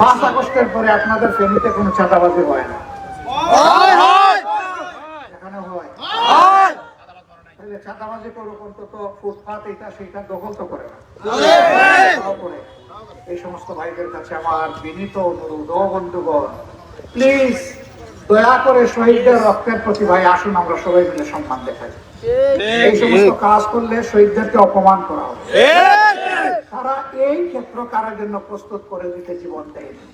পাঁচ আগস্টের পরে আপনাদের কোনো চাঁদাবাজি হয় না। এখানে তাহলে চাঁদাবাজি করুক অন্তত ফুটপাত এটা সেটা দখল তো করে না। এই সমস্ত ভাইদের কাছে আমার বিনীত অনুরোধ বন্ধুগণ প্লিজ দয়া করে শহীদদের রক্তের প্রতি ভাই আসুন আমরা সবাই মিলে সম্মান দেখাই। এই সমস্ত কাজ করলে শহীদদেরকে অপমান করা হবে। এই ক্ষেত্র কারার জন্য প্রস্তুত করে দিতে জীবন দেয়নি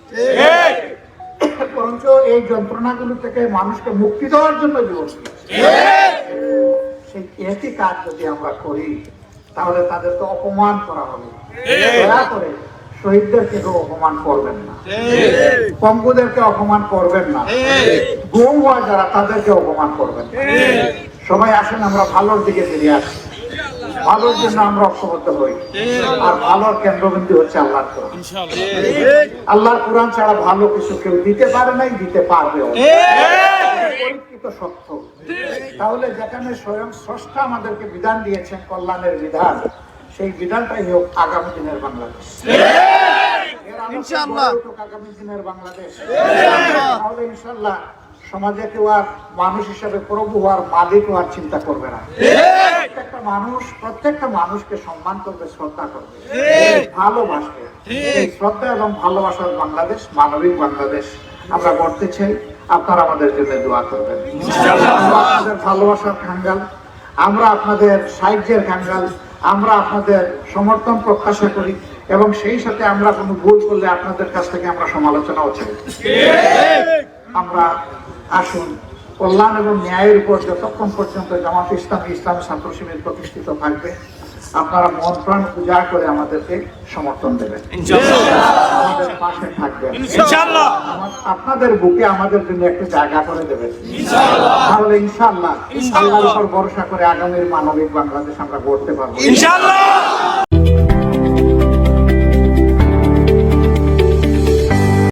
বরঞ্চ এই যন্ত্রণাগুলো থেকে মানুষকে মুক্তি দেওয়ার জন্য জীবন সেই একই কাজ যদি আমরা করি তাহলে তাদেরকে অপমান করা হবে। দয়া করে শহীদদেরকে কেউ অপমান করবেন না। পঙ্গুদেরকে অপমান করবেন না। গৌয়া যারা তাদেরকে অপমান করবেন সবাই আসেন আমরা ভালোর দিকে ফিরে আসি। ভালোর জন্য আমরা ঐক্যবদ্ধ হই। আর ভালোর কেন্দ্রবিন্দু হচ্ছে আল্লাহর কোরআন। আল্লাহর কোরআন ছাড়া ভালো কিছু কেউ দিতে পারে নাই দিতে পারবেও পরীক্ষিত সত্য। তাহলে যেখানে স্বয়ং স্রষ্টা আমাদেরকে বিধান দিয়েছেন কল্যাণের বিধান সেই বিধানটাই হোক আগামী দিনের বাংলাদেশ। ইনশাআল্লাহ। আগামী দিনের বাংলাদেশ। তাহলে ইনশাল্লাহ সমাজে আর মানুষ হিসাবে প্রভু হওয়ার মালিক হওয়ার চিন্তা করবে না। প্রত্যেকটা মানুষ, প্রত্যেকটা মানুষকে সম্মান করবে, শ্রদ্ধা করবে। ভালোবাসবে। এই শ্রদ্ধা এবং ভালোবাসার বাংলাদেশ, মানবিক বাংলাদেশ। আমরা গড়তে চাই, আপনারা আমাদের জন্য দোয়া করবেন। আপনাদের ভালোবাসার খাঙ্গাল, আমরা আপনাদের সাহায্যের খাঙ্গাল, আমরা আপনাদের সমর্থন প্রত্যাশা করি এবং সেই সাথে আমরা কোনো ভুল করলে আপনাদের কাছ থেকে আমরা সমালোচনাও চাই। আমরা আসুন। কল্যাণ এবং ন্যায়ের উপর যতক্ষণ পর্যন্ত জামাত ইসলামী ইসলাম ছাত্র শিবির প্রতিষ্ঠিত থাকবে আপনারা মন প্রাণ পূজা করে আমাদেরকে সমর্থন দেবেন। আমাদের পাশে থাকবেন। আপনাদের বুকে আমাদের জন্য একটা জায়গা করে দেবেন। তাহলে ইনশাআল্লাহ। আল্লাহর উপর ভরসা করে আগামীর মানবিক বাংলাদেশ আমরা গড়তে পারব। ইনশাআল্লাহ।